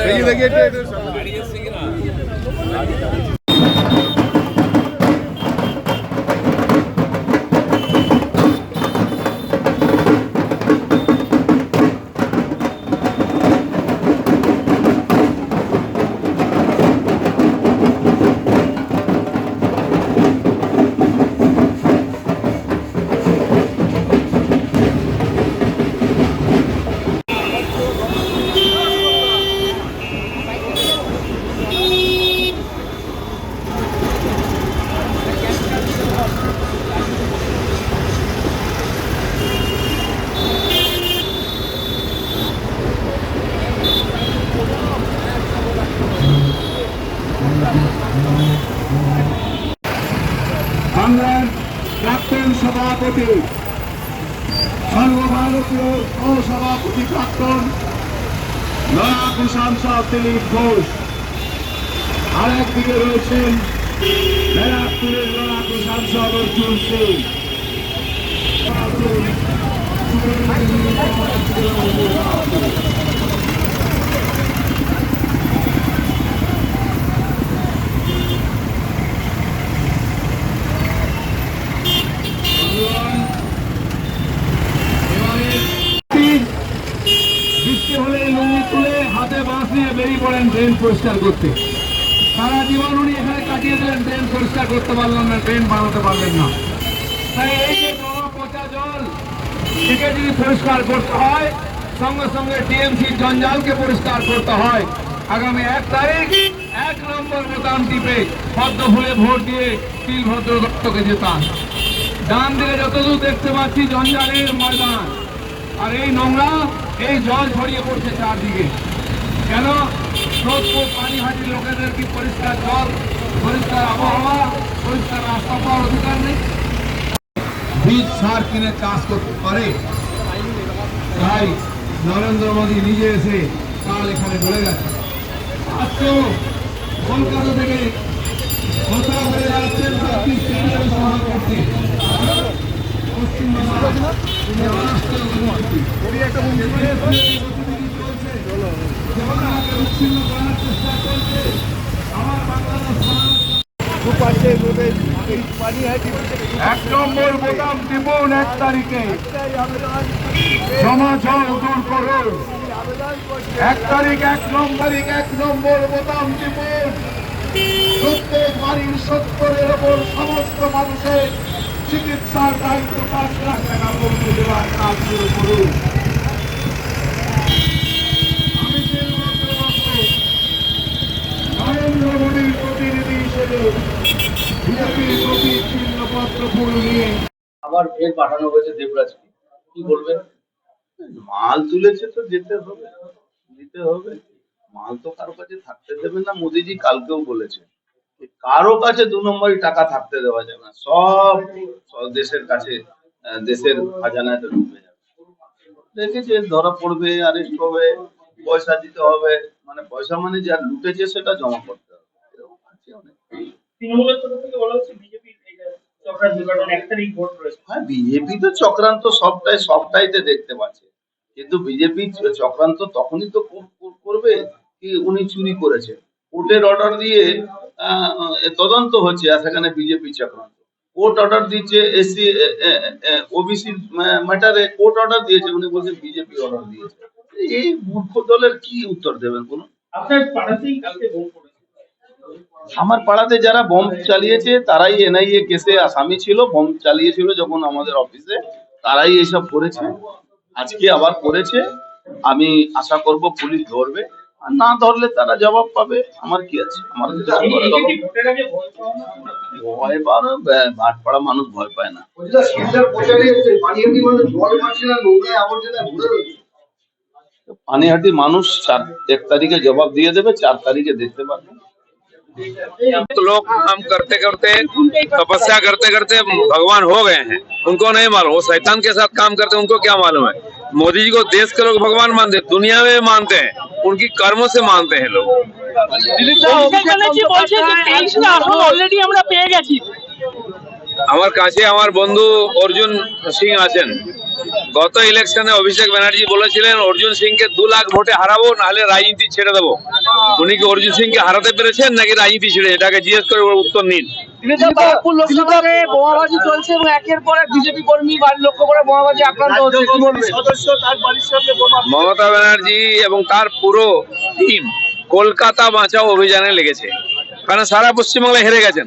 দেখি দেখি বাংলার প্রাক্তন সভাপতি, সর্বভারতীয় সহসভাপতি প্রাক্তন লড়াকু সাংসদ দিলীপ ঘোষ। আরেকদিকে রয়েছেন ব্যারাকপুরের লড়াকু সাংসদ অর্জুন সিং বৃষ্টি হলে লুঙ্গি তুলে হাতে বাঁশ নিয়ে বেরিয়ে পড়েন ড্রেন পরিষ্কার করতে। সারা জীবন উনি এখানে কাটিয়ে দিলেন ড্রেন পরিষ্কার করতে পারলেন না ড্রেন বানাতে পারলেন না। তাই এই যে পচা জল থেকে যদি পরিষ্কার করতে হয়, সঙ্গে সঙ্গে টিএমসি জঞ্জালকে পরিষ্কার করতে হয়। আগামী এক তারিখ এক নম্বর বোতাম টিপে পদ্ম ফুলে ভোট দিয়ে তিলভদ্র দত্তকে জেতান। ডান দিকে যতদূর দেখতে পাচ্ছি জঞ্জালের ময়দান। আর এই নোংরা, এই জল ছড়িয়ে পড়ছে চারদিকে। কেন? সোদপুর পানিহাটির লোকেদের কি পরিষ্কার জল, পরিষ্কার আবহাওয়া, পরিষ্কার রাস্তা পাওয়ার অধিকার নেই? বীজ সার কিনে চাষ করতে পারে। তাই নরেন্দ্র মোদী নিজে এসে কাল এখানে বলে গেছে। আজকেও কলকাতা থেকে কথা বলে যাচ্ছেন এক নম্বর বোতাম টিপুন এক তারিখে। সমাজল দূর করুন এক তারিখ, এক নম্বর এক নম্বর বোতাম টিপুন প্রত্যেক বাড়ির সত্তরের ওপর সমস্ত মানুষের চিকিৎসার দায়িত্ব পাঁচ লাখ টাকা পৌঁছে কাজ শুরু করুন আমি তিলমাত্র মাত্র নরেন্দ্র মোদীর প্রতিনিধি হিসেবে বিজেপির প্রতি চিহ্নপত্র ফুল নিয়ে আবার ফের পাঠানো হয়েছে দেবরাজকে। কি বলবেন? মাল তুলেছে তো যেতে হবে দিতে হবে। মাল তো কারও কাছে থাকতে দেবে না মোদিজি কালকেও বলেছে। কারও কাছে দু নম্বরই টাকা থাকতে দেওয়া যাবে না সব দেশের কাছে দেশের খাজানায় তো ঢুকে যাবে। দেখেছে ধরা পড়বে অ্যারেস্ট হবে পয়সা দিতে হবে মানে পয়সা মানে যা লুটেছে সেটা জমা করতে হবে। এরকম আছে অনেক। তৃণমূলের তরফ থেকে বলা হচ্ছে হ্যাঁ বিজেপি তো চক্রান্ত সবটাই সবটাইতে দেখতে পাচ্ছে। কিন্তু বিজেপি চক্রান্ত তখনই তো কর- কর- করবে কি উনি চুরি করেছে। কোর্টের অর্ডার দিয়ে তদন্ত হচ্ছে আর সেখানে বিজেপি চক্রান্ত। কোর্ট অর্ডার দিচ্ছে এসসি ওবিসি ম্যাটারে কোর্ট অর্ডার দিয়েছে উনি বলছেন বিজেপি অর্ডার দিয়েছে। এই মূর্খ দলের কি উত্তর দেবেন কোন আপনার পাড়াতেই কালকে আমার পাড়াতে যারা বোম চালিয়েছে, তারাই এনআইএ কেসে আসামি ছিল। বোম চালিয়েছিল যখন আমাদের অফিসে তারাই এসব করেছে। আজকে আবার করেছে। আমি আশা করব পুলিশ ধরবে। আর না ধরলে তারা জবাব পাবে। আমার কি আছে? আমার ভয় পাওয়া ভাটপাড়া মানুষ ভয় পায় না। পানিহাটি মানুষ চার, এক তারিখে জবাব দিয়ে দেবে, চার তারিখে দেখতে পারবে। तो लोग काम करते करते तपस्या करते करते भगवान हो गए हैं उनको नहीं मालूम वो शैतान के साथ काम करते हैं उनको क्या मालूम है मोदी जी को देश के लोग भगवान मानते हैं दुनिया में मानते हैं उनकी कर्मों से मानते हैं लोग অভিষেক ব্যানার্জি বলছেন যে তেইশটা আসন অলরেডি আমরা পেয়ে গেছি আমার কাছে আমার বন্ধু অর্জুন সিং আছেন গত ইলেকশনে অভিষেক ব্যানার্জি বলেছিলেন অর্জুন সিংকে দু লাখ ভোটে হারাবো নাহলে রাজনীতি ছেড়ে দেবো। উনি কি অর্জুন সিংকে হারাতে পেরেছেন নাকি রাজনীতি ছেড়ে এটাকে জিজ্ঞেস করে উত্তর নিন। তিনি তো বারাকপুর লোকসভাতে বোমাবাজি চলছে এবং একের পর এক বিজেপি কর্মী বাড়ি লক্ষ্য করে বোমাবাজি আক্রান্ত হচ্ছে। কি বলবেন? সদস্য তার বাড়ির সামনে বোমা মমতা ব্যানার্জি এবং তার পুরো টিম কলকাতা বাঁচাও অভিযানে লেগেছে। কারণ সারা পশ্চিমবাংলায় হেরে গেছেন।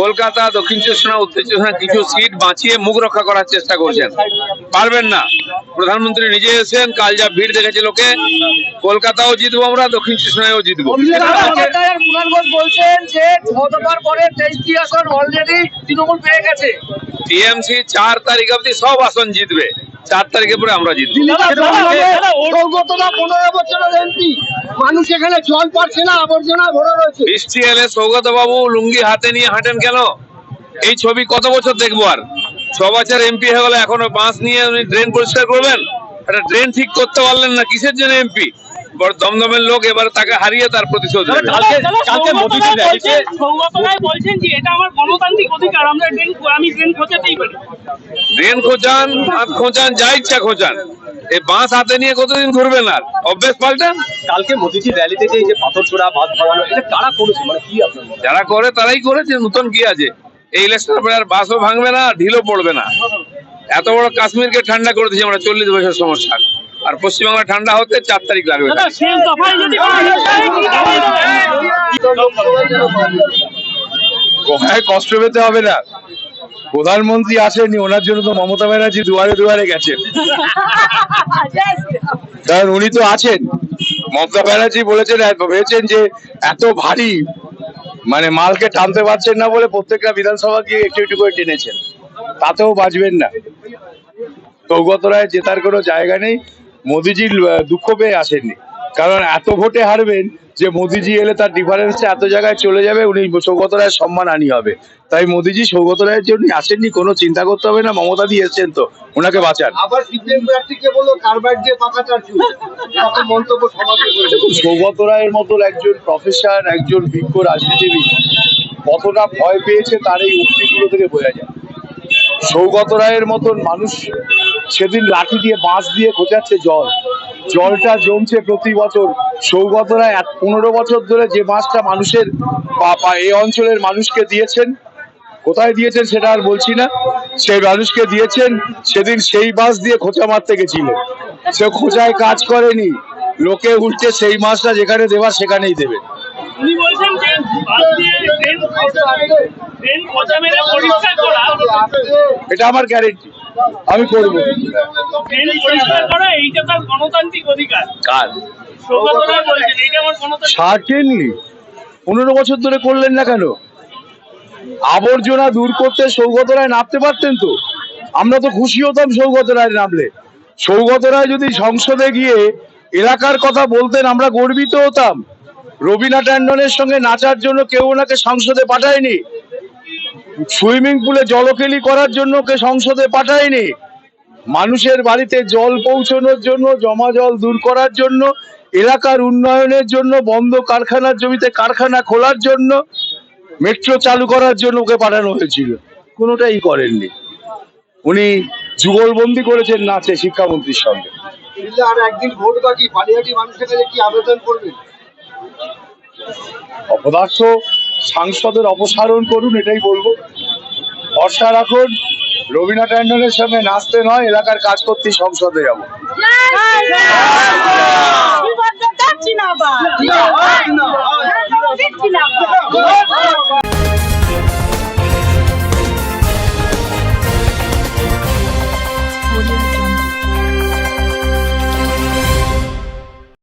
কলকাতা দক্ষিণ চব্বিশ পরগনা উত্তর চব্বিশ কিছু সিট বাঁচিয়ে মুখ রক্ষা করার চেষ্টা করছেন। পারবেন না। প্রধানমন্ত্রী নিজে এসেছেন কাল যা ভিড় দেখেছে লোকে কলকাতাও জিতবো আমরা দক্ষিণ চব্বিশ জিতবো। বলছেন যে গতবার পরে তেইশটি আসন অলরেডি তৃণমূল পেয়ে গেছে। টিএমসি চার তারিখ অব্দি সব আসন জিতবে। চার তারিখে পরে আমরা জিতবো। মানুষ এখানে জল পাচ্ছে না আবর্জনা ভরে রয়েছে। বৃষ্টি এলে সৌগত বাবু লুঙ্গি হাতে নিয়ে হাঁটেন কেন? এই ছবি কত বছর দেখব আর? ছ বছর এমপি হয়ে গেলে এখনও বাঁশ নিয়ে উনি ড্রেন পরিষ্কার করবেন? একটা ড্রেন ঠিক করতে পারলেন না কিসের জন্য এমপি দমদমের লোক এবার তাকে হারিয়ে তার প্রতিশোধ নেবে। সৌগত রায় বলছেন যে এটা আমার গণতান্ত্রিক অধিকার আমরা ট্রেন আমি ট্রেন খোঁচাতেই পারি। ড্রেন খোঁচান হাত খোঁচান যা ইচ্ছা খোঁচান। এই বাঁশ হাতে নিয়ে কতদিন ঘুরবেন আর অভ্যেস পাল্টান। কালকে মোদিজি র্যালিতে যে পাথর ছোড়া বাস ভাঙানো এটা কারা করেছে? মানে কি আপনার যারা করে তারাই করেছে নতুন কি আছে? এই ইলেকশনের পরে আর বাসও ভাঙবে না ঢিলও পড়বে না। এত বড় কাশ্মীরকে ঠান্ডা করে দিয়েছে আমরা চল্লিশ বছর সমস্যা। আর পশ্চিমবাংলা ঠান্ডা হতে চার তারিখ লাগবে। কোথায় কষ্ট পেতে হবে না। প্রধানমন্ত্রী আসেননি ওনার জন্য তো মমতা ব্যানার্জি দুয়ারে দুয়ারে গেছেন। কারণ উনি তো আছেন। মমতা ব্যানার্জি বলেছেন ভেবেছেন যে এত ভারী মানে মালকে টানতে পারছেন না বলে প্রত্যেকটা বিধানসভা গিয়ে একটু একটু করে টেনেছেন। তাতেও বাঁচবেন না। সৌগত রায় জেতার কোনো জায়গা নেই। মোদিজির দুঃখ পেয়ে আসেননি। কারণ এত ভোটে হারবেন যে মোদিজি এলে তার ডিফারেন্স এত জায়গায় চলে যাবে উনি সৌগত রায়ের সম্মান আনি হবে। তাই মোদিজি সৌগত রায়ের জন্য আসেননি কোনো চিন্তা করতে হবে না মমতা দিয়ে এসছেন তো ওনাকে বাঁচান। সৌগত রায়ের মতন একজন প্রফেসর একজন বিজ্ঞ রাজনীতিবিদ কতটা ভয় পেয়েছে তার এই উক্তিগুলো থেকে বোঝা যায়। সৌগত রায়ের মতন মানুষ সেদিন লাঠি দিয়ে বাঁশ দিয়ে খোঁচাচ্ছে জল। জলটা জমছে প্রতি বছর। সৌগত রায় এক- পনেরো বছর ধরে যে বাঁশটা মানুষের এই অঞ্চলের মানুষকে দিয়েছেন কোথায় দিয়েছেন সেটা আর বলছি না। সেই মানুষকে দিয়েছেন সেদিন সেই বাস দিয়ে খোঁচা মারতে গেছিলেন সে খোঁচায় কাজ করেনি। লোকে উল্টে সেই মাছটা যেখানে দেওয়া সেখানেই দেবে। উনি বলছেন যে এটা আমার গ্যারেন্টি আমি করব। ট্রেন পরিষ্কার করা এইটা তার গণতান্ত্রিক অধিকার। কার? সৌগত রায় বলছেন এইটা আমার গণতান্ত্রিক সার্টেনলি পনেরো বছর ধরে করলেন না কেন? আবর্জনা দূর করতে সৌগত রায় নামতে পারতেন তো? আমরা তো খুশি হতাম সৌগত রায় নামলে। সৌগত রায় যদি সংসদে গিয়ে এলাকার কথা বলতেন আমরা গর্বিত হতাম। রবিনা ট্যান্ডনের সঙ্গে নাচার জন্য কেউ ওনাকে সংসদে পাঠায়নি। সুইমিং পুলে জলকেলি করার জন্য কে সংসদে পাঠায়নি। মানুষের বাড়িতে জল পৌঁছানোর জন্য জমা জল দূর করার জন্য এলাকার উন্নয়নের জন্য বন্ধ কারখানার জমিতে কারখানা খোলার জন্য মেট্রো চালু করার জন্য ওকে পাঠানো হয়েছিল। কোনোটাই করেননি। উনি যুগলবন্দি করেছেন নাচে শিক্ষামন্ত্রীর সঙ্গে। আর একদিন ভোট বাকি মানুষের কাছে কি আবেদন করবেন? অপদার্থ সাংসদের অপসারণ করুন এটাই বলব। ভরসা রাখুন রবীনা ট্যান্ডনের সামনে নাচতে নয় এলাকার কাজ করতে সংসদে যাব।